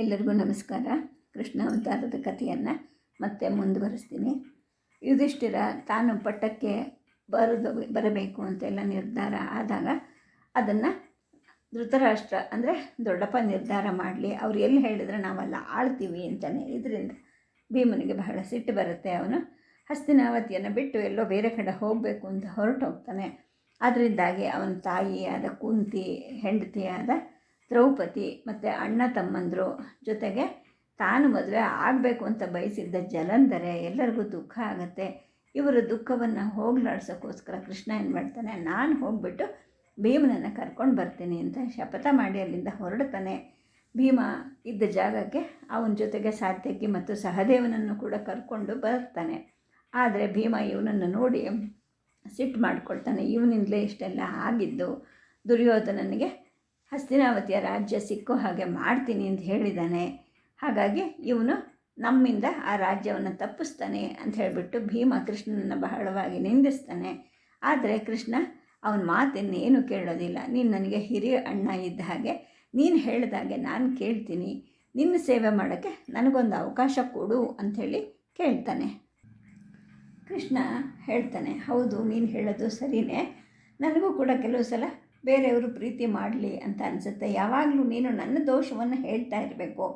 ಎಲ್ಲರಿಗೂ ನಮಸ್ಕಾರ. ಕೃಷ್ಣ ಅವತಾರದ ಕಥೆಯನ್ನು ಮತ್ತೆ ಮುಂದುವರಿಸ್ತೀನಿ. ಯುಧಿಷ್ಠಿರ ತಾನು ಪಟ್ಟಕ್ಕೆ ಬರೋದು, ಬರಬೇಕು ಅಂತೆಲ್ಲ ನಿರ್ಧಾರ ಆದಾಗ ಅದನ್ನು ಧೃತರಾಷ್ಟ್ರ ಅಂದರೆ ದೊಡ್ಡಪ್ಪ ನಿರ್ಧಾರ ಮಾಡಲಿ. ಅವ್ರು ಎಲ್ಲಿ ಹೇಳಿದ್ರೆ ನಾವೆಲ್ಲ ಆಳ್ತೀವಿ ಅಂತಲೇ ಇದರಿಂದ ಭೀಮನಿಗೆ ಬಹಳ ಸಿಟ್ಟು ಬರುತ್ತೆ. ಅವನು ಹಸ್ತಿನಾವತಿಯನ್ನು ಬಿಟ್ಟು ಎಲ್ಲೋ ಬೇರೆ ಕಡೆ ಹೋಗಬೇಕು ಅಂತ ಹೊರಟೋಗ್ತಾನೆ. ಅದರಿಂದಾಗಿ ಅವನ ತಾಯಿಯಾದ ಕುಂತಿ, ಹೆಂಡತಿಯಾದ ದ್ರೌಪದಿ ಮತ್ತು ಅಣ್ಣ ತಮ್ಮಂದರು ಜೊತೆಗೆ ತಾನು ಮದುವೆ ಆಗಬೇಕು ಅಂತ ಬಯಸಿದ್ದ ಜಲಂಧರೆ ಎಲ್ಲರಿಗೂ ದುಃಖ ಆಗುತ್ತೆ. ಇವರ ದುಃಖವನ್ನು ಹೋಗ್ಲಾಡ್ಸೋಕ್ಕೋಸ್ಕರ ಕೃಷ್ಣ ಏನು ಮಾಡ್ತಾನೆ, ನಾನು ಹೋಗ್ಬಿಟ್ಟು ಭೀಮನನ್ನು ಕರ್ಕೊಂಡು ಬರ್ತೀನಿ ಅಂತ ಶಪಥ ಮಾಡಿ ಅಲ್ಲಿಂದ ಹೊರಡ್ತಾನೆ. ಭೀಮ ಇದ್ದ ಜಾಗಕ್ಕೆ ಅವನ ಜೊತೆಗೆ ಸಾತ್ಯಕಿ ಮತ್ತು ಸಹದೇವನನ್ನು ಕೂಡ ಕರ್ಕೊಂಡು ಬರ್ತಾನೆ. ಆದರೆ ಭೀಮ ಇವನನ್ನು ನೋಡಿ ಸಿಟ್ಟು ಮಾಡ್ಕೊಳ್ತಾನೆ. ಇವನಿಂದಲೇ ಇಷ್ಟೆಲ್ಲ ಆಗಿದ್ದು ದುರ್ಯೋಧನನಿಗೆ ಹಸ್ತಿನಾವತಿಯ ರಾಜ್ಯ ಸಿಕ್ಕೋ ಹಾಗೆ ಮಾಡ್ತೀನಿ ಅಂತ ಹೇಳಿದ್ದಾನೆ ಹಾಗಾಗಿ ಇವನು ನಮ್ಮಿಂದ ಆ ರಾಜ್ಯವನ್ನು ತಪ್ಪಿಸ್ತಾನೆ ಅಂತ ಹೇಳಿಬಿಟ್ಟು ಭೀಮ ಕೃಷ್ಣನನ್ನು ಬಹಳವಾಗಿ ನಿಂದಿಸ್ತಾನೆ. ಆದರೆ ಕೃಷ್ಣ, ಅವನ ಮಾತನ್ನೇನು ಕೇಳೋದಿಲ್ಲ. ನೀನು ನನಗೆ ಹಿರಿಯ ಅಣ್ಣ ಇದ್ದ ಹಾಗೆ ನೀನು ಹೇಳಿದಾಗೆ ನಾನು ಕೇಳ್ತೀನಿ. ನಿನ್ನ ಸೇವೆ ಮಾಡೋಕ್ಕೆ ನನಗೊಂದು ಅವಕಾಶ ಕೊಡು ಅಂಥೇಳಿ ಕೇಳ್ತಾನೆ. ಕೃಷ್ಣ ಹೇಳ್ತಾನೆ, ಹೌದು, ನೀನು ಹೇಳೋದು ಸರಿಯೇ ನನಗೂ ಕೂಡ ಕೆಲವು ಸಲ ಬೇರೆಯವರು ಪ್ರೀತಿ ಮಾಡಲಿ ಅಂತ ಅನಿಸುತ್ತೆ. ಯಾವಾಗಲೂ ನೀನು ನನ್ನ ದೋಷವನ್ನು ಹೇಳ್ತಾ ಇರಬೇಕು.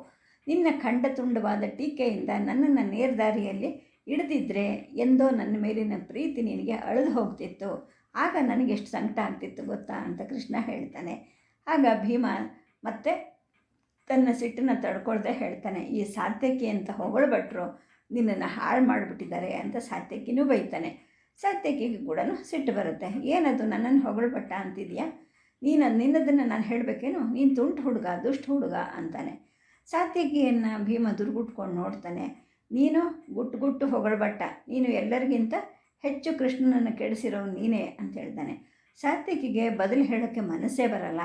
ನಿನ್ನ ಖಂಡ ತುಂಡವಾದ ಟೀಕೆಯಿಂದ ನನ್ನನ್ನು ನೇರ್ದಾರಿಯಲ್ಲಿ ಹಿಡಿದಿದ್ರೆ ಎಂದೋ ನನ್ನ ಮೇಲಿನ ಪ್ರೀತಿ ನಿನಗೆ ಅಳಿದು ಹೋಗ್ತಿತ್ತು. ಆಗ ನನಗೆಷ್ಟು ಸಂಕಟ ಆಗ್ತಿತ್ತು ಗೊತ್ತಾ ಅಂತ ಕೃಷ್ಣ ಹೇಳ್ತಾನೆ. ಆಗ ಭೀಮ ಮತ್ತೆ ತನ್ನ ಸಿಟ್ಟನ್ನು ತಡ್ಕೊಳ್ದೆ ಹೇಳ್ತಾನೆ, ಈ ಸಾತ್ಯಕಿ ಅಂತ ಹೊಗಳಬಟ್ರು ನಿನ್ನನ್ನು ಹಾಳು ಮಾಡಿಬಿಟ್ಟಿದ್ದಾರೆ ಅಂತ ಸಾತ್ಯಕಿನೂ ಬೈತಾನೆ. ಸಾತ್ಯಕಿಗೆ ಕೂಡ ಸಿಟ್ಟು ಬರುತ್ತೆ. ಏನದು ನನ್ನನ್ನು ಹೊಗಳ್ಬಟ್ಟ ಅಂತಿದೆಯಾ? ನೀನು ನಿನ್ನದನ್ನು ನಾನು ಹೇಳಬೇಕೇನು? ನೀನು ತುಂಟು ಹುಡುಗ, ದುಷ್ಟ ಹುಡುಗ ಅಂತಾನೆ. ಸಾತ್ಯಕಿಯನ್ನು ಭೀಮ ದುರ್ಗುಟ್ಕೊಂಡು ನೋಡ್ತಾನೆ. ನೀನು ಗುಟ್ಟು ಗುಟ್ಟು ಹೊಗಳ್ಬಟ್ಟ. ನೀನು ಎಲ್ಲರಿಗಿಂತ ಹೆಚ್ಚು ಕೃಷ್ಣನನ್ನು ಕೆಡಿಸಿರೋ ನೀನೇ ಅಂತ ಹೇಳ್ತಾನೆ. ಸಾತ್ಯಕಿಗೆ ಬದಲು ಹೇಳೋಕ್ಕೆ ಮನಸ್ಸೇ ಬರಲ್ಲ.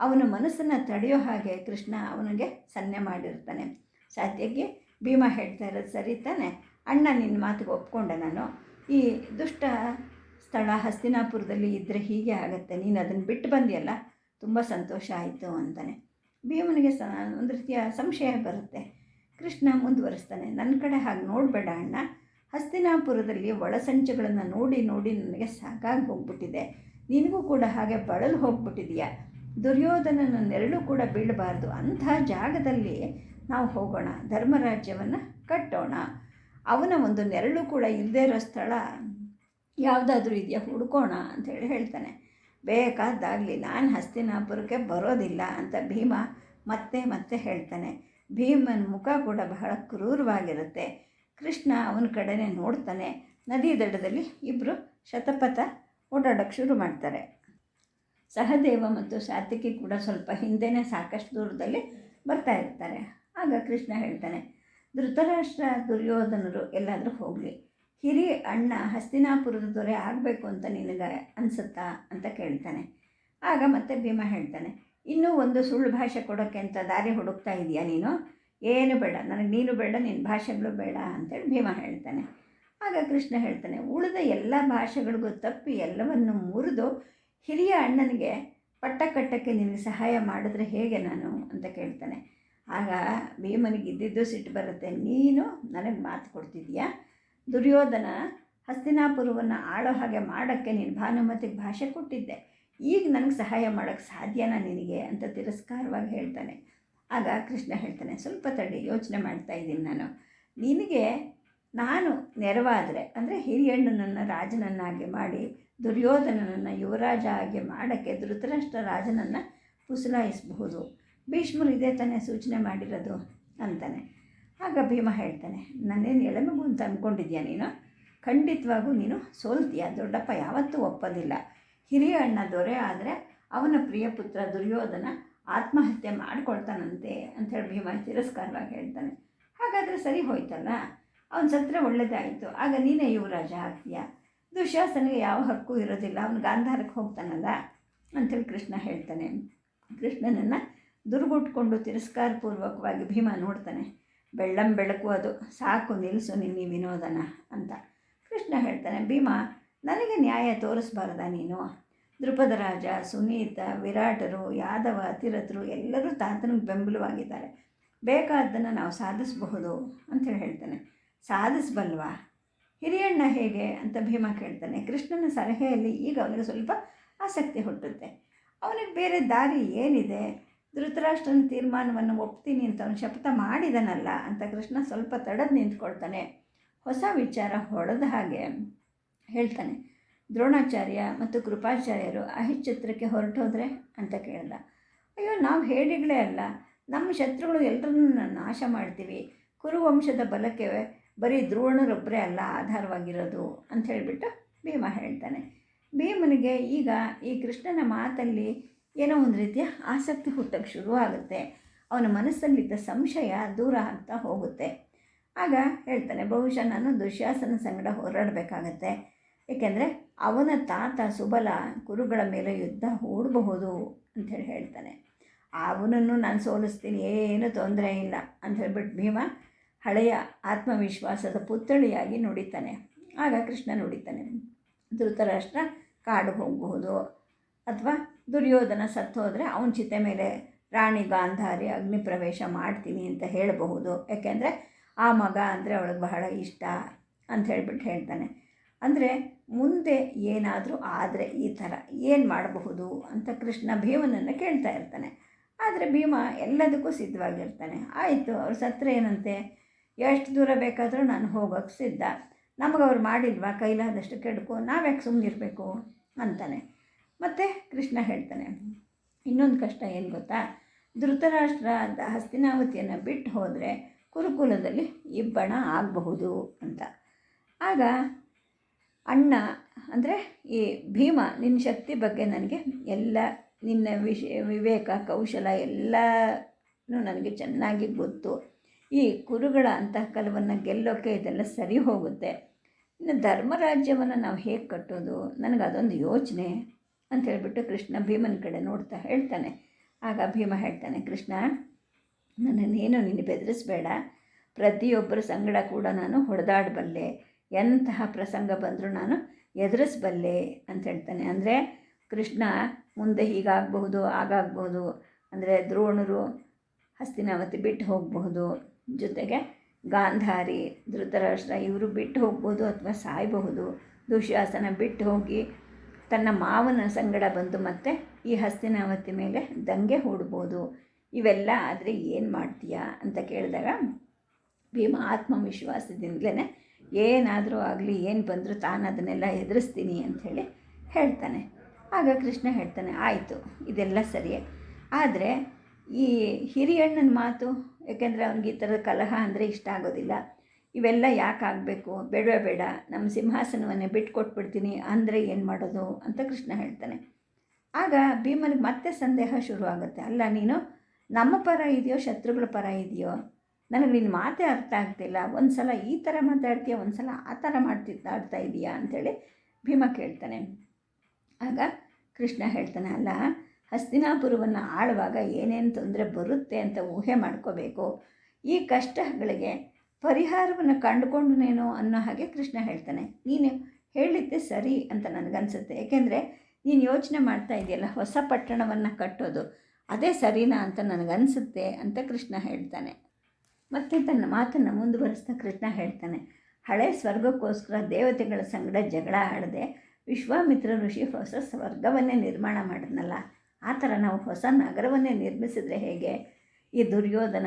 ಅವನ ಮನಸ್ಸನ್ನು ತಡೆಯೋ ಹಾಗೆ ಕೃಷ್ಣ ಅವನಿಗೆ ಸನ್ನೆ ಮಾಡಿರ್ತಾನೆ. ಸಾತ್ಯಕ್ಕೆ ಭೀಮ ಹೇಳ್ತಾ ಇರೋದು ಸರಿ ತಾನೆ? ಅಣ್ಣ ನಿನ್ನ ಮಾತಿಗೆ ಒಪ್ಕೊಂಡೆ ನಾನು. ಈ ದುಷ್ಟ ಸ್ಥಳ ಹಸ್ತಿನಾಪುರದಲ್ಲಿ ಇದ್ದರೆ ಹೀಗೆ ಆಗುತ್ತೆ. ನೀನು ಅದನ್ನು ಬಿಟ್ಟು ಬಂದಿಯಲ್ಲ, ತುಂಬ ಸಂತೋಷ ಆಯಿತು ಅಂತಾನೆ. ಭೀಮನಿಗೆ ಸ, ಒಂದು ರೀತಿಯ ಸಂಶಯ ಬರುತ್ತೆ. ಕೃಷ್ಣ ಮುಂದುವರಿಸ್ತಾನೆ ನನ್ನ ಕಡೆ ಹಾಗೆ ನೋಡಬೇಡ ಅಣ್ಣ. ಹಸ್ತಿನಾಪುರದಲ್ಲಿ ಒಳಸಂಚುಗಳನ್ನು ನೋಡಿ ನೋಡಿ ನನಗೆ ಸಾಕಾಗಿ ಹೋಗ್ಬಿಟ್ಟಿದೆ. ನಿನಗೂ ಕೂಡ ಹಾಗೆ ಬಳಲು ಹೋಗ್ಬಿಟ್ಟಿದೆಯಾ. ದುರ್ಯೋಧನನ ನೆರಳು ಕೂಡ ಬೀಳಬಾರ್ದು. ಅಂಥ ಜಾಗದಲ್ಲಿ ನಾವು ಹೋಗೋಣ. ಧರ್ಮರಾಜ್ಯವನ್ನು ಕಟ್ಟೋಣ. ಅವನ ಒಂದು ನೆರಳು ಕೂಡ ಇಲ್ಲದೇ ಇರೋ ಸ್ಥಳ ಯಾವುದಾದ್ರೂ ಇದೆಯಾ? ಹುಡ್ಕೋಣ ಅಂತೇಳಿ ಹೇಳ್ತಾನೆ. ಬೇಕಾದಾಗಲಿ ನಾನು ಹಸ್ತಿನಾಪುರಕ್ಕೆ ಬರೋದಿಲ್ಲ ಅಂತ ಭೀಮ ಮತ್ತೆ ಮತ್ತೆ ಹೇಳ್ತಾನೆ. ಭೀಮನ ಮುಖ ಕೂಡ ಬಹಳ ಕ್ರೂರವಾಗಿರುತ್ತೆ. ಕೃಷ್ಣ ಅವನ ಕಡೆನೇ ನೋಡ್ತಾನೆ. ನದಿ ದಡದಲ್ಲಿ ಇಬ್ಬರು ಶತಪಥ ಓಡಾಡೋಕ್ಕೆ ಶುರು ಮಾಡ್ತಾರೆ. ಸಹದೇವ ಮತ್ತು ಸಾತ್ವಿಕಿ ಕೂಡ ಸ್ವಲ್ಪ ಹಿಂದೆನೇ ಸಾಕಷ್ಟು ದೂರದಲ್ಲಿ ಬರ್ತಾ ಇರ್ತಾರೆ. ಆಗ ಕೃಷ್ಣ ಹೇಳ್ತಾನೆ ಧೃತರಾಷ್ಟ್ರ ದುರ್ಯೋಧನರು ಎಲ್ಲಾದರೂ ಹೋಗಲಿ. ಹಿರಿಯ ಅಣ್ಣ ಹಸ್ತಿನಾಪುರದ ದೊರೆ ಆಗಬೇಕು ಅಂತ ನಿನಗೆ ಅನಿಸುತ್ತಾ ಅಂತ ಕೇಳ್ತಾನೆ. ಆಗ ಮತ್ತೆ ಭೀಮ ಹೇಳ್ತಾನೆ, ಇನ್ನೂ ಒಂದು ಸುಳ್ಳು ಭಾಷೆ ಕೊಡೋಕ್ಕೆ ಅಂತ ದಾರಿ ಹುಡುಕ್ತಾ ಇದೆಯಾ ನೀನು? ಏನು ಬೇಡ, ನನಗೆ ನೀನು ಬೇಡ ನಿನ್ನ ಭಾಷೆಗಳು ಬೇಡ ಅಂತೇಳಿ ಭೀಮ ಹೇಳ್ತಾನೆ. ಆಗ ಕೃಷ್ಣ ಹೇಳ್ತಾನೆ, ಉಳಿದ ಎಲ್ಲ ಭಾಷೆಗಳಿಗೂ ತಪ್ಪಿ ಎಲ್ಲವನ್ನು ಮುರಿದು ಹಿರಿಯ ಅಣ್ಣನಿಗೆ ಪಟ್ಟ ಕಟ್ಟಕ್ಕೆ ನಿನಗೆ ಸಹಾಯ ಮಾಡಿದ್ರೆ ಹೇಗೆ ನಾನು? ಅಂತ ಕೇಳ್ತಾನೆ. ಆಗ ಭೀಮನಿಗೆ ಇದ್ದಿದ್ದು ಸಿಟ್ಟು ಬರುತ್ತೆ. ನೀನು ನನಗೆ ಮಾತು ಕೊಡ್ತಿದ್ಯಾ? ದುರ್ಯೋಧನ ಹಸ್ತಿನಾಪುರವನ್ನು ಆಳೋ ಹಾಗೆ ಮಾಡೋಕ್ಕೆ ನೀನು ಭಾನುಮತಿಗೆ ಭಾಷೆ ಕೊಟ್ಟಿದ್ದೆ. ಈಗ ನನಗೆ ಸಹಾಯ ಮಾಡೋಕ್ಕೆ ಸಾಧ್ಯನಾ ನಿನಗೆ? ಅಂತ ತಿರಸ್ಕಾರವಾಗಿ ಹೇಳ್ತಾನೆ. ಆಗ ಕೃಷ್ಣ ಹೇಳ್ತಾನೆ, ಸ್ವಲ್ಪ ತಡಿ ಯೋಚನೆ ಮಾಡ್ತಾ ಇದ್ದೀನಿ ನಾನು. ನಿನಗೆ ನಾನು ನೆರವಾದರೆ, ಅಂದರೆ ಹಿರಿಯಣ್ಣನನ್ನು ರಾಜನನ್ನಾಗಿ ಮಾಡಿ, ದುರ್ಯೋಧನನನ್ನು ಯುವರಾಜ ಆಗಿ ಮಾಡೋಕ್ಕೆ ಧೃತರಾಷ್ಟ್ರ ರಾಜನನ್ನು ಪುಸಲಾಯಿಸಬಹುದು. ಭೀಷ್ಮರು ಇದೇ ತಾನೇ ಸೂಚನೆ ಮಾಡಿರೋದು ಅಂತಾನೆ. ಆಗ ಭೀಮ ಹೇಳ್ತಾನೆ ನಾನೇನು ಎಳೆಮಗು ಅಂತ ಅಂದ್ಕೊಂಡಿದ್ಯಾ ನೀನು? ಖಂಡಿತವಾಗೂ ನೀನು ಸೋಲ್ತೀಯ. ದೊಡ್ಡಪ್ಪ ಯಾವತ್ತೂ ಒಪ್ಪೋದಿಲ್ಲ. ಹಿರಿಯ ಅಣ್ಣ ದೊರೆ ಆದರೆ ಅವನ ಪ್ರಿಯ ಪುತ್ರ ದುರ್ಯೋಧನ ಆತ್ಮಹತ್ಯೆ ಮಾಡಿಕೊಳ್ತಾನಂತೆ ಅಂಥೇಳಿ ಭೀಮ ತಿರಸ್ಕಾರವಾಗಿ ಹೇಳ್ತಾನೆ. ಹಾಗಾದರೆ ಸರಿ ಹೋಯ್ತಲ್ಲ? ಅವನ ಸತ್ರ ಒಳ್ಳೆಯದಾಯಿತು ಆಗ ನೀನೇ ಯುವರಾಜ ಆಗ್ತೀಯ? ದುಶಾಸನಿಗೆ ಯಾವ ಹಕ್ಕು ಇರೋದಿಲ್ಲ. ಅವನು ಗಾಂಧಾರಕ್ಕೆ ಹೋಗ್ತಾನಲ್ಲ? ಅಂಥೇಳಿ ಕೃಷ್ಣ ಹೇಳ್ತಾನೆ. ಕೃಷ್ಣನನ್ನು ದುರ್ಗುಟ್ಕೊಂಡು ತಿರಸ್ಕಾರಪೂರ್ವಕವಾಗಿ ಭೀಮ ನೋಡ್ತಾನೆ. ಬೆಳ್ಳಂ ಬೆಳಕು ಅದು. ಸಾಕು ನಿಲ್ಲಿಸು ನಿನ್ನ ವಿನೋದನ ಅಂತ ಕೃಷ್ಣ ಹೇಳ್ತಾನೆ. ಭೀಮ, ನನಗೆ ನ್ಯಾಯ ತೋರಿಸ್ಬಾರ್ದ ನೀನು? ದೃಪದ ರಾಜ, ಸುನೀತ, ವಿರಾಟರು, ಯಾದವ, ಅತಿರಥರು ಎಲ್ಲರೂ ತಾತನ ಬೆಂಬಲವಾಗಿದ್ದಾರೆ. ಬೇಕಾದ್ದನ್ನು ನಾವು ಸಾಧಿಸಬಹುದು ಅಂತೇಳಿ ಹೇಳ್ತಾನೆ. ಸಾಧಿಸಬಲ್ವಾ? ಹಿರಿಯಣ್ಣ ಹೇಗೆ ಅಂತ ಭೀಮ ಕೇಳ್ತಾನೆ. ಕೃಷ್ಣನ ಸಲಹೆಯಲ್ಲಿ ಈಗ ಅವನಿಗೆ ಸ್ವಲ್ಪ ಆಸಕ್ತಿ ಹುಟ್ಟುತ್ತೆ. ಅವನಿಗೆ ಬೇರೆ ದಾರಿ ಏನಿದೆ? ಧೃತರಾಷ್ಟ್ರನ ತೀರ್ಮಾನವನ್ನು ಒಪ್ತೀನಿ ಅಂತ ಅವನು ಶಪಥ ಮಾಡಿದನಲ್ಲ ಅಂತ ಕೃಷ್ಣ ಸ್ವಲ್ಪ ತಡೆದು ನಿಂತ್ಕೊಳ್ತಾನೆ. ಹೊಸ ವಿಚಾರ ಹೊಡೆದ ಹಾಗೆ ಹೇಳ್ತಾನೆ. ದ್ರೋಣಾಚಾರ್ಯ ಮತ್ತು ಕೃಪಾಚಾರ್ಯರು ಅಹಿಚ್ಛತ್ರಕ್ಕೆ ಹೊರಟೋದ್ರೆ ಅಂತ ಕೇಳ್ದ. ಅಯ್ಯೋ, ನಾವು ಹೇಳಿಗಳೇ ಅಲ್ಲ. ನಮ್ಮ ಶತ್ರುಗಳು ಎಲ್ಲರನ್ನೂ ನಾಶ ಮಾಡ್ತೀವಿ. ಕುರುವಂಶದ ಬಲಕ್ಕೆ ಬರೀ ದ್ರೋಣರೊಬ್ಬರೇ ಅಲ್ಲ ಆಧಾರವಾಗಿರೋದು ಅಂತ ಹೇಳಿಬಿಟ್ಟು ಭೀಮ ಹೇಳ್ತಾನೆ. ಭೀಮನಿಗೆ ಈಗ ಈ ಕೃಷ್ಣನ ಮಾತಲ್ಲಿ ಏನೋ ಒಂದು ರೀತಿಯ ಆಸಕ್ತಿ ಹುಟ್ಟಕ್ಕೆ ಶುರುವಾಗುತ್ತೆ ಅವನ ಮನಸ್ಸಲ್ಲಿದ್ದ ಸಂಶಯ ದೂರ ಆಗ್ತಾ ಹೋಗುತ್ತೆ. ಆಗ ಹೇಳ್ತಾನೆ, ಬಹುಶಃ ನಾನು ದುಶ್ಯಾಸನ ಸಂಗಡ ಹೋರಾಡಬೇಕಾಗತ್ತೆ. ಏಕೆಂದರೆ ಅವನ ತಾತ ಸುಬಲ ಗುರುಗಳ ಮೇಲೆ ಯುದ್ಧ ಹೂಡಬಹುದು ಅಂಥೇಳಿ ಹೇಳ್ತಾನೆ. ಅವನನ್ನು ನಾನು ಸೋಲಿಸ್ತೀನಿ, ಏನು ತೊಂದರೆ ಇಲ್ಲ ಅಂತ ಹೇಳ್ಬಿಟ್ಟು ಭೀಮ ಹಳೆಯ ಆತ್ಮವಿಶ್ವಾಸದ ಪುತ್ಥಳಿಯಾಗಿ ನುಡಿತಾನೆ. ಆಗ ಕೃಷ್ಣ ನುಡಿತಾನೆ, ಧೃತರಾಷ್ಟ್ರ ಕಾಡು ಹೋಗಬಹುದು ಅಥವಾ ದುರ್ಯೋಧನ ಸತ್ತೋದ್ರೆ ಅವನ ಚಿತೆ ಮೇಲೆ ರಾಣಿ ಗಾಂಧಾರಿ ಅಗ್ನಿ ಪ್ರವೇಶ ಮಾಡ್ತೀನಿ ಅಂತ ಹೇಳಬಹುದು. ಯಾಕೆಂದರೆ ಆ ಮಗ ಅಂದರೆ ಅವಳಿಗೆ ಬಹಳ ಇಷ್ಟ ಅಂತ ಹೇಳ್ಬಿಟ್ಟು ಹೇಳ್ತಾನೆ. ಅಂದರೆ ಮುಂದೆ ಏನಾದರೂ ಆದರೆ ಈ ಥರ ಏನು ಮಾಡಬಹುದು ಅಂತ ಕೃಷ್ಣ ಭೀಮನನ್ನು ಕೇಳ್ತಾ ಇರ್ತಾನೆ. ಆದರೆ ಭೀಮ ಎಲ್ಲದಕ್ಕೂ ಸಿದ್ಧವಾಗಿರ್ತಾನೆ. ಆಯಿತು, ಅವ್ರ ಸತ್ರ ಏನಂತೆ? ಎಷ್ಟು ದೂರ ಬೇಕಾದರೂ ನಾನು ಹೋಗೋಕ್ಕೆ ಸಿದ್ಧ. ನಮಗೆ ಅವ್ರು ಮಾಡಿಲ್ವಾ? ಕೈಲಾದಷ್ಟು ನಾವು ನಾವ್ಯಾಕೆ ಸುಮ್ಮನಿರಬೇಕು ಅಂತಾನೆ. ಮತ್ತು ಕೃಷ್ಣ ಹೇಳ್ತಾನೆ. ಇನ್ನೊಂದು ಕಷ್ಟ ಏನು ಗೊತ್ತಾ? ಧೃತರಾಷ್ಟ್ರ ಅಂತ ಹಸ್ತಿನಾವತಿಯನ್ನು ಬಿಟ್ಟು ಹೋದರೆ ಕುರುಕುಲದಲ್ಲಿ ಇಬ್ಬಣ ಆಗಬಹುದು ಅಂತ. ಆಗ ಅಣ್ಣ ಅಂದರೆ ಈ ಭೀಮ ನಿನ್ನ ಶಕ್ತಿ ಬಗ್ಗೆ ನನಗೆ ಎಲ್ಲ ನಿನ್ನ ವಿಷಯ ವಿವೇಕ, ಕೌಶಲ ಎಲ್ಲನೂ ನನಗೆ ಚೆನ್ನಾಗಿ ಗೊತ್ತು. ಈ ಕುರುಗಳ ಅಂತಃಕಲವನ್ನು ಗೆಲ್ಲೋಕ್ಕೆ ಇದೆಲ್ಲ ಸರಿ ಹೋಗುತ್ತೆ. ಇನ್ನು ಧರ್ಮರಾಜ್ಯವನ್ನು ನಾವು ಹೇಗೆ ಕಟ್ಟೋದು? ನನಗೆ ಅದೊಂದು ಯೋಚನೆ. ಅಂತ ಹೇಳಿಬಿಟ್ಟು ಕೃಷ್ಣ ಭೀಮನ ಕಡೆ ನೋಡ್ತಾ ಹೇಳ್ತಾನೆ. ಆಗ ಭೀಮ ಹೇಳ್ತಾನೆ, ಕೃಷ್ಣ, ನನ್ನನ್ನೇನು ನೀನು ಬೆದರಿಸ್ಬೇಡ. ಪ್ರತಿಯೊಬ್ಬರ ಸಂಗಡ ಕೂಡ ನಾನು ಹೊಡೆದಾಡಬಲ್ಲೆ. ಎಂತಹ ಪ್ರಸಂಗ ಬಂದರೂ ನಾನು ಎದುರಿಸಬಲ್ಲೆ ಅಂತ ಹೇಳ್ತಾನೆ. ಅಂದರೆ ಕೃಷ್ಣ ಮುಂದೆ ಹೀಗಾಗಬಹುದು ಆಗಾಗಬಹುದು ಅಂದರೆ ದ್ರೋಣರು ಹಸ್ತಿನಾವತಿ ಬಿಟ್ಟು ಹೋಗಬಹುದು. ಜೊತೆಗೆ ಗಾಂಧಾರಿ, ಧೃತರಾಷ್ಟ್ರ ಇವರು ಬಿಟ್ಟು ಹೋಗ್ಬೋದು ಅಥವಾ ಸಾಯಬಹುದು. ದುಶ್ಯಾಸನ ಬಿಟ್ಟು ಹೋಗಿ ತನ್ನ ಮಾವನ ಸಂಗಡ ಬಂದು ಮತ್ತೆ ಈ ಹಸ್ತಿನಾವತಿ ಮೇಲೆ ದಂಗೆ ಹೂಡ್ಬೋದು. ಇವೆಲ್ಲ ಆದರೆ ಏನು ಮಾಡ್ತೀಯಾ ಅಂತ ಕೇಳಿದಾಗ, ಭೀಮ ಆತ್ಮವಿಶ್ವಾಸದಿಂದಲೇ ಏನಾದರೂ ಆಗಲಿ, ಏನು ಬಂದರೂ ತಾನು ಅದನ್ನೆಲ್ಲ ಎದುರಿಸ್ತೀನಿ ಅಂಥೇಳಿ ಹೇಳ್ತಾನೆ. ಆಗ ಕೃಷ್ಣ ಹೇಳ್ತಾನೆ, ಆಯಿತು, ಇದೆಲ್ಲ ಸರಿಯೇ. ಆದರೆ ಈ ಹಿರಿಯಣ್ಣನ ಮಾತು, ಯಾಕೆಂದರೆ ಅವ್ನಿಗೆ ಈ ಥರದ ಕಲಹ ಅಂದರೆ ಇಷ್ಟ ಆಗೋದಿಲ್ಲ. ಇವೆಲ್ಲ ಯಾಕೆ ಆಗಬೇಕು? ಬೇಡವೇ ಬೇಡ. ನಮ್ಮ ಸಿಂಹಾಸನವನ್ನೇ ಬಿಟ್ಟು ಕೊಟ್ಬಿಡ್ತೀನಿ ಅಂದರೆ ಏನು ಮಾಡೋದು? ಅಂತ ಕೃಷ್ಣ ಹೇಳ್ತಾನೆ. ಆಗ ಭೀಮನಿಗೆ ಮತ್ತೆ ಸಂದೇಹ ಶುರುವಾಗುತ್ತೆ. ಅಲ್ಲ, ನೀನು, ನಮ್ಮ ಪರ ಇದೆಯೋ, ಶತ್ರುಗಳ ಪರ ಇದೆಯೋ? ನನಗೆ ನಿನ್ನ ಮಾತೇ ಅರ್ಥ ಆಗ್ತಿಲ್ಲ. ಒಂದು ಸಲ ಈ ಥರ ಮಾತಾಡ್ತೀಯ ಒಂದು ಸಲ ಆ ಥರ ಮಾಡ್ತಿದ್ದಾಡ್ತಾ ಇದೆಯಾ ಅಂಥೇಳಿ ಭೀಮ ಕೇಳ್ತಾನೆ. ಆಗ ಕೃಷ್ಣ ಹೇಳ್ತಾನೆ, ಅಲ್ಲ, ಹಸ್ತಿನಾಪುರವನ್ನು ಆಳುವಾಗ ಏನೇನು ತೊಂದರೆ ಬರುತ್ತೆ ಅಂತ ಊಹೆ ಮಾಡ್ಕೋಬೇಕು. ಈ ಕಷ್ಟಗಳಿಗೆ ಪರಿಹಾರವನ್ನು ಕಂಡುಕೊಂಡುನೇನೋ ಅನ್ನೋ ಹಾಗೆ ಕೃಷ್ಣ ಹೇಳ್ತಾನೆ. ನೀನು ಹೇಳಿದ್ದೆ ಸರಿ ಅಂತ ನನಗನ್ಸುತ್ತೆ. ಏಕೆಂದರೆ ನೀನು ಯೋಚನೆ ಮಾಡ್ತಾ ಇದೆಯಲ್ಲ, ಹೊಸ ಪಟ್ಟಣವನ್ನು ಕಟ್ಟೋದು, ಅದೇ ಸರಿನಾ ಅಂತ ನನಗನ್ಸುತ್ತೆ ಅಂತ ಕೃಷ್ಣ ಹೇಳ್ತಾನೆ. ಮತ್ತೆ ತನ್ನ ಮಾತನ್ನು ಮುಂದುವರೆಸ್ತಾ ಕೃಷ್ಣ ಹೇಳ್ತಾನೆ, ಹಳೆ ಸ್ವರ್ಗಕ್ಕೋಸ್ಕರ ದೇವತೆಗಳ ಸಂಗಡ ಜಗಳ ಆಡದೆ ವಿಶ್ವಾಮಿತ್ರ ಋಷಿ ಹೊಸ ಸ್ವರ್ಗವನ್ನೇ ನಿರ್ಮಾಣ ಮಾಡಿದ್ನಲ್ಲ, ಆ ಥರ ನಾವು ಹೊಸ ನಗರವನ್ನೇ ನಿರ್ಮಿಸಿದರೆ ಹೇಗೆ? ಈ ದುರ್ಯೋಧನ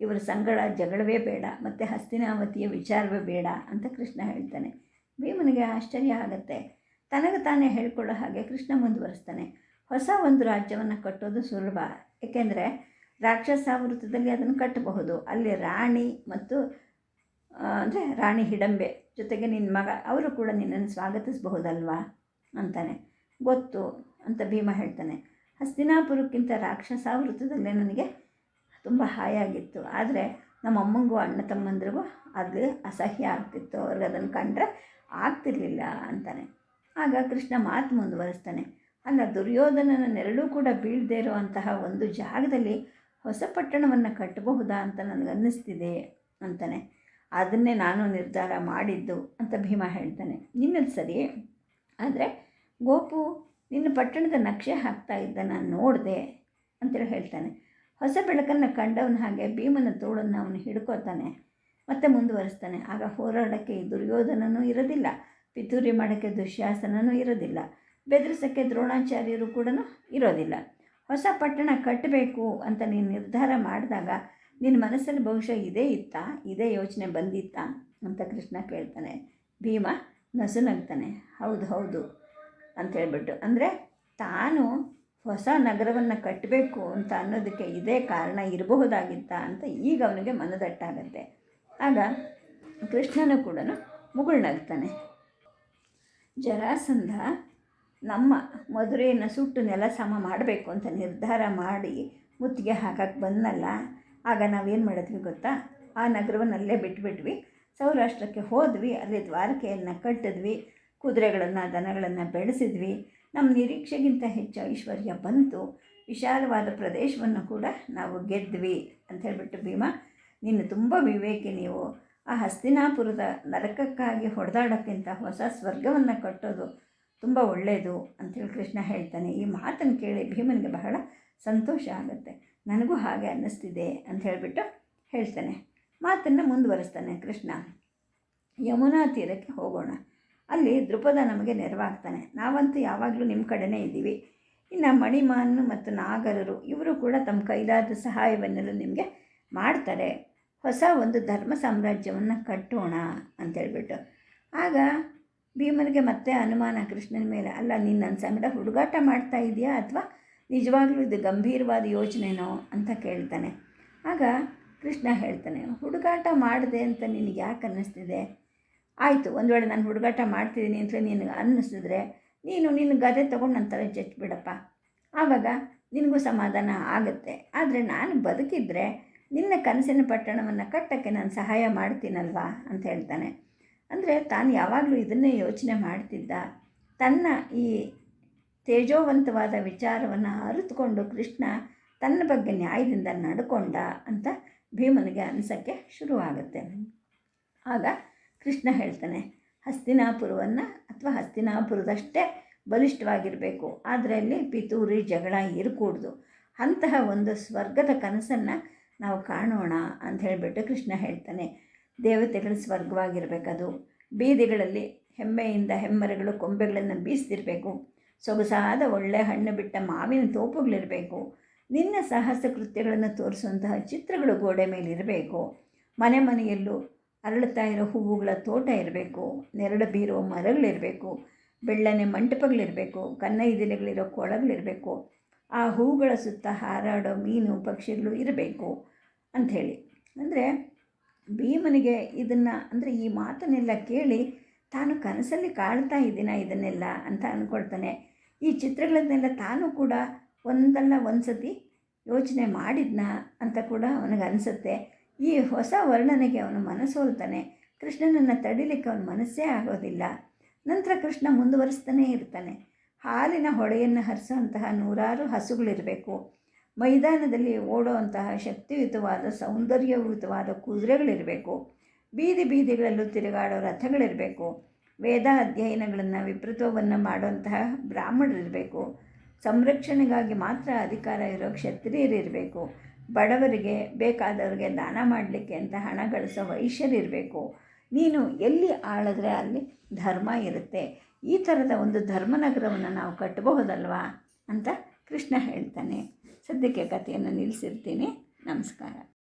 ಇವರ ಸಂಗಡ ಜಗಳವೇ ಬೇಡ, ಮತ್ತು ಹಸ್ತಿನಾವತಿಯ ವಿಚಾರವೇ ಬೇಡ ಅಂತ ಕೃಷ್ಣ ಹೇಳ್ತಾನೆ. ಭೀಮನಿಗೆ ಆಶ್ಚರ್ಯ ಆಗುತ್ತೆ. ತನಗೆ ತಾನೇ ಹೇಳ್ಕೊಳ್ಳೋ ಹಾಗೆ ಕೃಷ್ಣ ಮುಂದುವರಿಸ್ತಾನೆ. ಹೊಸ ಒಂದು ರಾಜ್ಯವನ್ನು ಕಟ್ಟೋದು ಸುಲಭ. ಏಕೆಂದರೆ ರಾಕ್ಷಸಾವೃತದಲ್ಲಿ ಅದನ್ನು ಕಟ್ಟಬಹುದು. ಅಲ್ಲಿ ರಾಣಿ ಮತ್ತು ಅಂದರೆ ರಾಣಿ ಹಿಡಂಬೆ ಜೊತೆಗೆ ನಿನ್ನ ಮಗ, ಅವರು ಕೂಡ ನಿನ್ನನ್ನು ಸ್ವಾಗತಿಸಬಹುದಲ್ವಾ ಅಂತಾನೆ. ಗೊತ್ತು ಅಂತ ಭೀಮ ಹೇಳ್ತಾನೆ. ಹಸ್ತಿನಾಪುರಕ್ಕಿಂತ ರಾಕ್ಷಸಾವೃತದಲ್ಲೇ ನನಗೆ ತುಂಬ ಹಾಯಾಗಿತ್ತು ಆದರೆ ನಮ್ಮ ಅಮ್ಮಂಗೂ ಅಣ್ಣ ತಮ್ಮಂದ್ರಿಗೂ ಅದು ಅಸಹ್ಯ ಆಗ್ತಿತ್ತು. ಅವ್ರಿಗೆ ಅದನ್ನು ಕಂಡ್ರೆ ಆಗ್ತಿರ್ಲಿಲ್ಲ ಅಂತಾನೆ. ಆಗ ಕೃಷ್ಣ ಮಾತು ಮುಂದುವರಿಸ್ತಾನೆ. ಅಲ್ಲ ದುರ್ಯೋಧನನ ನೆರಳು ಕೂಡ ಬೀಳದೇ ಇರುವಂತಹ ಒಂದು ಜಾಗದಲ್ಲಿ ಹೊಸ ಪಟ್ಟಣವನ್ನು ಕಟ್ಟಬಹುದಾ ಅಂತ ನನಗನ್ನಿಸ್ತಿದೆ ಅಂತಾನೆ. ಅದನ್ನೇ ನಾನು ನಿರ್ಧಾರ ಮಾಡಿದ್ದು ಅಂತ ಭೀಮ ಹೇಳ್ತಾನೆ. ನಿನ್ನದು ಸರಿ. ಆದರೆ ಗೋಪು, ನಿನ್ನ ಪಟ್ಟಣದ ನಕ್ಷೆ ಹಾಕ್ತಾ ಇದ್ದ ನಾನು ನೋಡಿದೆ ಅಂತೇಳಿ ಹೇಳ್ತಾನೆ. ಹೊಸ ಬೆಳಕನ್ನು ಕಂಡವನ ಹಾಗೆ ಭೀಮನ ತೋಳನ್ನು ಅವನು ಹಿಡ್ಕೋತಾನೆ, ಮತ್ತೆ ಮುಂದುವರಿಸ್ತಾನೆ. ಆಗ ಹೋರಾಡೋಕ್ಕೆ ದುರ್ಯೋಧನನೂ ಇರೋದಿಲ್ಲ, ಪಿತೂರಿ ಮಾಡೋಕ್ಕೆ ದುಶ್ಯಾಸನನೂ ಇರೋದಿಲ್ಲ, ಬೆದರಿಸೋಕ್ಕೆ ದ್ರೋಣಾಚಾರ್ಯರು ಕೂಡ ಇರೋದಿಲ್ಲ. ಹೊಸ ಪಟ್ಟಣ ಕಟ್ಟಬೇಕು ಅಂತ ನೀನು ನಿರ್ಧಾರ ಮಾಡಿದಾಗ ನಿನ್ನ ಮನಸ್ಸಲ್ಲಿ ಬಹುಶಃ ಇದೇ ಇತ್ತಾ, ಇದೇ ಯೋಚನೆ ಬಂದಿತ್ತಾ ಅಂತ ಕೃಷ್ಣ ಕೇಳ್ತಾನೆ. ಭೀಮ ನಸುನಗ್ತಾನೆ. ಹೌದು ಹೌದು ಅಂತ ಹೇಳ್ಬಿಟ್ಟು. ಅಂದರೆ ತಾನು ಹೊಸ ನಗರವನ್ನು ಕಟ್ಟಬೇಕು ಅಂತ ಅನ್ನೋದಕ್ಕೆ ಇದೇ ಕಾರಣ ಇರಬಹುದಾಗಿತ್ತ ಅಂತ ಈಗ ಅವನಿಗೆ ಮನದಟ್ಟಾಗತ್ತೆ. ಆಗ ಕೃಷ್ಣನು ಕೂಡ ಮುಗುಳ್ನಗ್ತಾನೆ. ಜರಾಸಂಧ, ನಮ್ಮ ಮಧುರೆಯನ್ನು ಸುಟ್ಟು ನೆಲ ಸಮ ಮಾಡಬೇಕು ಅಂತ ನಿರ್ಧಾರ ಮಾಡಿ ಮುತ್ತಿಗೆ ಹಾಕಕ್ಕೆ ಬಂದನಲ್ಲ, ಆಗ ನಾವೇನು ಮಾಡಿದ್ವಿ ಗೊತ್ತಾ? ಆ ನಗರವನ್ನು ಅಲ್ಲೇ ಬಿಟ್ಬಿಟ್ವಿ. ಸೌರಾಷ್ಟ್ರಕ್ಕೆ ಹೋದ್ವಿ, ಅಲ್ಲಿ ದ್ವಾರಕೆಯನ್ನು ಕಟ್ಟಿದ್ವಿ, ಕುದುರೆಗಳನ್ನು, ದನಗಳನ್ನು ಬೆಳೆಸಿದ್ವಿ. ನಮ್ಮ ನಿರೀಕ್ಷೆಗಿಂತ ಹೆಚ್ಚು ಐಶ್ವರ್ಯ ಬಂತು. ವಿಶಾಲವಾದ ಪ್ರದೇಶವನ್ನು ಕೂಡ ನಾವು ಗೆದ್ವಿ ಅಂತ ಹೇಳ್ಬಿಟ್ಟು ಭೀಮ ನೀನು ತುಂಬ ವಿವೇಕಿ ನೀವು. ಆ ಹಸ್ತಿನಾಪುರದ ನರಕಕ್ಕಾಗಿ ಹೊಡೆದಾಡೋಕ್ಕಿಂತ ಹೊಸ ಸ್ವರ್ಗವನ್ನು ಕಟ್ಟೋದು ತುಂಬ ಒಳ್ಳೆಯದು ಅಂಥೇಳಿ ಕೃಷ್ಣ ಹೇಳ್ತಾನೆ. ಈ ಮಾತನ್ನು ಕೇಳಿ ಭೀಮನಿಗೆ ಬಹಳ ಸಂತೋಷ ಆಗುತ್ತೆ. ನನಗೂ ಹಾಗೆ ಅನ್ನಿಸ್ತಿದೆ ಅಂತ ಹೇಳಿಬಿಟ್ಟು ಹೇಳ್ತಾನೆ. ಮಾತನ್ನು ಮುಂದುವರಿಸ್ತಾನೆ ಕೃಷ್ಣ. ಯಮುನಾ ತೀರಕ್ಕೆ ಹೋಗೋಣ. ಅಲ್ಲಿ ದೃಪದ ನಮಗೆ ನೆರವಾಗ್ತಾನೆ. ನಾವಂತೂ ಯಾವಾಗಲೂ ನಿಮ್ಮ ಕಡೆನೇ ಇದ್ದೀವಿ. ಇನ್ನು ಮಣಿಮಾನ್ ಮತ್ತು ನಾಗರರು ಇವರು ಕೂಡ ತಮ್ಮ ಕೈಲಾದ ಸಹಾಯವನ್ನೆಲ್ಲ ನಿಮಗೆ ಮಾಡ್ತಾರೆ. ಹೊಸ ಒಂದು ಧರ್ಮ ಸಾಮ್ರಾಜ್ಯವನ್ನು ಕಟ್ಟೋಣ ಅಂತೇಳ್ಬಿಟ್ಟು. ಆಗ ಭೀಮನಿಗೆ ಮತ್ತೆ ಅನುಮಾನ ಕೃಷ್ಣನ ಮೇಲೆ, ಅಲ್ಲ ನೀನು ನನ್ನ ಸಂಗಡ ಹುಡುಗಾಟ ಮಾಡ್ತಾ ಇದೆಯಾ ಅಥವಾ ನಿಜವಾಗ್ಲೂ ಇದು ಗಂಭೀರವಾದ ಯೋಚನೆನೋ ಅಂತ ಕೇಳ್ತಾನೆ. ಆಗ ಕೃಷ್ಣ ಹೇಳ್ತಾನೆ, ಹುಡುಗಾಟ ಮಾಡಿದೆ ಅಂತ ನಿನಗೆ ಯಾಕೆ ಅನ್ನಿಸ್ತಿದೆ? ಆಯಿತು, ಒಂದು ವೇಳೆ ನಾನು ಹುಡುಗಾಟ ಮಾಡ್ತಿದ್ದೀನಿ ಅಂತ ನಿನಗೆ ಅನ್ನಿಸಿದ್ರೆ ನೀನು ನಿನ್ನ ಗದೆ ತೊಗೊಂಡು ನನ್ನ ತಲೆ ಜಚ್ಚಿಬಿಡಪ್ಪ ಆವಾಗ ನಿನಗೂ ಸಮಾಧಾನ ಆಗುತ್ತೆ. ಆದರೆ ನಾನು ಬದುಕಿದ್ರೆ ನಿನ್ನ ಕನಸಿನ ಪಟ್ಟಣವನ್ನು ಕಟ್ಟೋಕ್ಕೆ ನಾನು ಸಹಾಯ ಮಾಡ್ತೀನಲ್ವಾ ಅಂತ ಹೇಳ್ತಾನೆ. ಅಂದರೆ ತಾನು ಯಾವಾಗಲೂ ಇದನ್ನೇ ಯೋಚನೆ ಮಾಡ್ತಿದ್ದ. ತನ್ನ ಈ ತೇಜೋವಂತವಾದ ವಿಚಾರವನ್ನು ಅರಿತುಕೊಂಡು ಕೃಷ್ಣ ತನ್ನ ಬಗ್ಗೆ ನ್ಯಾಯದಿಂದ ನಡ್ಕೊಂಡ ಅಂತ ಭೀಮನಿಗೆ ಅನಿಸೋಕ್ಕೆ ಶುರುವಾಗುತ್ತೆ. ಆಗ ಕೃಷ್ಣ ಹೇಳ್ತಾನೆ, ಹಸ್ತಿನಾಪುರವನ್ನು ಅಥವಾ ಹಸ್ತಿನಾಪುರದಷ್ಟೇ ಬಲಿಷ್ಠವಾಗಿರಬೇಕು. ಆದರೆ ಅಲ್ಲಿ ಪಿತೂರಿ, ಜಗಳ ಇರಕೂಡ್ದು. ಅಂತಹ ಒಂದು ಸ್ವರ್ಗದ ಕನಸನ್ನು ನಾವು ಕಾಣೋಣ ಅಂತ ಹೇಳಿಬಿಟ್ಟು ಕೃಷ್ಣ ಹೇಳ್ತಾನೆ, ದೇವತೆಗಳು ಸ್ವರ್ಗವಾಗಿರಬೇಕದು. ಬೀದಿಗಳಲ್ಲಿ ಹೆಮ್ಮೆಯಿಂದ ಹೆಮ್ಮರಗಳು ಕೊಂಬೆಗಳನ್ನು ಬೀಸ್ತಿರಬೇಕು. ಸೊಗಸಾದ ಒಳ್ಳೆ ಹಣ್ಣು ಬಿಟ್ಟ ಮಾವಿನ ತೋಪುಗಳಿರಬೇಕು. ನಿನ್ನ ಸಾಹಸ ಕೃತ್ಯಗಳನ್ನು ತೋರಿಸುವಂತಹ ಚಿತ್ರಗಳು ಗೋಡೆ ಮೇಲಿರಬೇಕು. ಮನೆ ಮನೆಯಲ್ಲೂ ಅರಳುತ್ತಾ ಇರೋ ಹೂವುಗಳ ತೋಟ ಇರಬೇಕು, ನೆರಳು ಬೀರುವ ಮರಗಳಿರಬೇಕು, ಬೆಳ್ಳನೆ ಮಂಟಪಗಳಿರಬೇಕು ಕನ್ನೈದಿಲೆಗಳಿರೋ ಕೊಳಗಳಿರಬೇಕು, ಆ ಹೂಗಳ ಸುತ್ತ ಹಾರಾಡೋ ಮೀನು ಪಕ್ಷಿಗಳು ಇರಬೇಕು ಅಂಥೇಳಿ. ಅಂದರೆ ಭೀಮನಿಗೆ ಇದನ್ನು, ಅಂದರೆ ಈ ಮಾತನ್ನೆಲ್ಲ ಕೇಳಿ ತಾನು ಕನಸಲ್ಲಿ ಕಾಳ್ತಾ ಇದ್ದೀನ ಇದನ್ನೆಲ್ಲ ಅಂತ ಅಂದ್ಕೊಳ್ತಾನೆ ಈ ಚಿತ್ರಗಳನ್ನೆಲ್ಲ ತಾನು ಕೂಡ ಒಂದಲ್ಲ ಒಂದು ಸತಿ ಯೋಚನೆ ಮಾಡಿದ್ನ ಅಂತ ಕೂಡ ಅವನಿಗೆ ಅನಿಸುತ್ತೆ ಈ ಹೊಸ ವರ್ಣನೆಗೆ ಅವನು ಮನಸ್ಸೋಲ್ತಾನೆ ಕೃಷ್ಣನನ್ನು ತಡಿಲಿಕ್ಕೆ ಅವನ ಮನಸ್ಸೇ ಆಗೋದಿಲ್ಲ. ನಂತರ ಕೃಷ್ಣ ಮುಂದುವರಿಸ್ತಾನೇ ಇರ್ತಾನೆ. ಹಾಲಿನ ಹೊಳೆಯನ್ನು ಹರಿಸುವಂತಹ ನೂರಾರು ಹಸುಗಳಿರಬೇಕು. ಮೈದಾನದಲ್ಲಿ ಓಡುವಂತಹ ಶಕ್ತಿಯುತವಾದ, ಸೌಂದರ್ಯಯುತವಾದ ಕುದುರೆಗಳಿರಬೇಕು. ಬೀದಿ ಬೀದಿಗಳಲ್ಲೂ ತಿರುಗಾಡೋ ರಥಗಳಿರಬೇಕು. ವೇದ ಅಧ್ಯಯನಗಳನ್ನು ವಿಪೃತವನ್ನು ಮಾಡುವಂತಹ ಬ್ರಾಹ್ಮಣರಿರಬೇಕು. ಸಂರಕ್ಷಣೆಗಾಗಿ ಮಾತ್ರ ಅಧಿಕಾರ ಇರೋ ಕ್ಷತ್ರಿಯರಿರಬೇಕು. ಬಡವರಿಗೆ ಬೇಕಾದವರಿಗೆ ದಾನ ಮಾಡಲಿಕ್ಕೆ ಅಂತ ಹಣ ಗಳಿಸೋ ವೈಶ್ಯರಿರಬೇಕು. ನೀನು ಎಲ್ಲಿ ಆಳಿದ್ರೆ ಅಲ್ಲಿ ಧರ್ಮ ಇರುತ್ತೆ. ಈ ಥರದ ಒಂದು ಧರ್ಮನಗರವನ್ನು ನಾವು ಕಟ್ಟಬಹುದಲ್ವಾ ಅಂತ ಕೃಷ್ಣ ಹೇಳ್ತಾನೆ. ಸದ್ಯಕ್ಕೆ ಕಥೆಯನ್ನು ನಿಲ್ಲಿಸಿರ್ತೀನಿ. ನಮಸ್ಕಾರ.